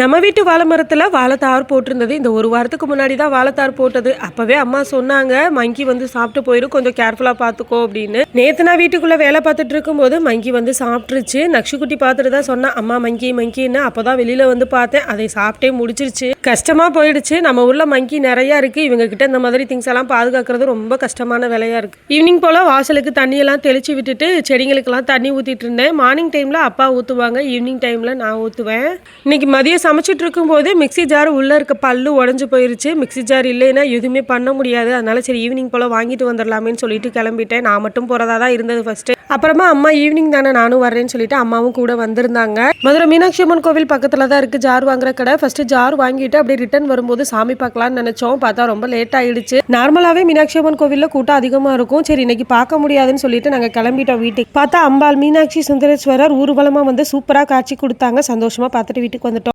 நம்ம வீட்டு வாழை மரத்தில் வாழைத்தார் போட்டிருந்தது. இந்த ஒரு வாரத்துக்கு முன்னாடி தான் வாழைத்தார் போட்டது. அப்போவே அம்மா சொன்னாங்க மங்கி வந்து சாப்பிட்டு போயிடும் கொஞ்சம் கேர்ஃபுல்லாக பார்த்துக்கோ அப்படின்னு. நேற்று நான் வீட்டுக்குள்ளே வேலை பார்த்துட்டு இருக்கும்போது மங்கி வந்து சாப்பிட்ருச்சு நக்ஷுக்குட்டி பார்த்துட்டு தான் சொன்னேன் அம்மா மங்கி மங்கின்னு. அப்போ தான் வெளியில் வந்து பார்த்தேன். அதை சாப்பிட்டே முடிச்சிருச்சு. கஷ்டமாக போயிடுச்சு. நம்ம உள்ள மங்கி நிறையா இருக்குது இவங்க கிட்ட இந்த மாதிரி திங்ஸ் எல்லாம் பாதுகாக்கிறது ரொம்ப கஷ்டமான வேலையாக இருக்குது ஈவினிங் போல் வாசலுக்கு தண்ணியெல்லாம் தெளிச்சு விட்டுட்டு செடிங்களுக்கெல்லாம் தண்ணி ஊற்றிட்டு இருந்தேன். மார்னிங் டைமில் அப்பா ஊற்றுவாங்க ஈவினிங் டைமில் நான் ஊற்றுவேன் இன்னைக்கு மதியம் சமைச்சிட்டு இருக்கும்போது மிக்ஸி ஜார் உள்ளே இருக்க பல்லு உடஞ்சி போயிருச்சு. மிக்ஸி ஜார் இல்லைன்னா எதுவுமே பண்ண முடியாது. அதனால சரி ஈவினிங் போல் வாங்கிட்டு வந்துடலாமேன்னு சொல்லிட்டு கிளம்பிட்டேன். நான் மட்டும் போகிறதா தான் இருந்தது ஃபர்ஸ்ட் அப்புறமா அம்மா ஈவினிங் தானே நானும் வரேன்னு சொல்லிட்டு அம்மாவும் கூட வந்திருந்தாங்க. மதுரை மீனாட்சி அம்மன் கோவில் பக்கத்தில் தான் இருக்குது ஜார் வாங்குற கடை. ஃபர்ஸ்ட் ஜார் வாங்கிட்டு அப்படியே ரிட்டர்ன் வரும்போது சாமி பார்க்கலாம்னு நினச்சோம். பார்த்தா ரொம்ப லேட் ஆயிடுச்சு. நார்மலாகவே மீனாட்சி அம்மன் கோவிலில் கூட்டம் அதிகமாக இருக்கும். சரி இன்னைக்கு பார்க்க முடியாதுன்னு சொல்லிட்டு நாங்கள் கிளம்பிட்டோம் வீட்டுக்கு. பார்த்தா அம்பாள் மீனாட்சி சுந்தரேஸ்வரர் ஊர்வலமாக வந்து சூப்பராக காட்சி கொடுத்தாங்க. சந்தோஷமாக பார்த்துட்டு வீட்டுக்கு வந்துட்டோம்.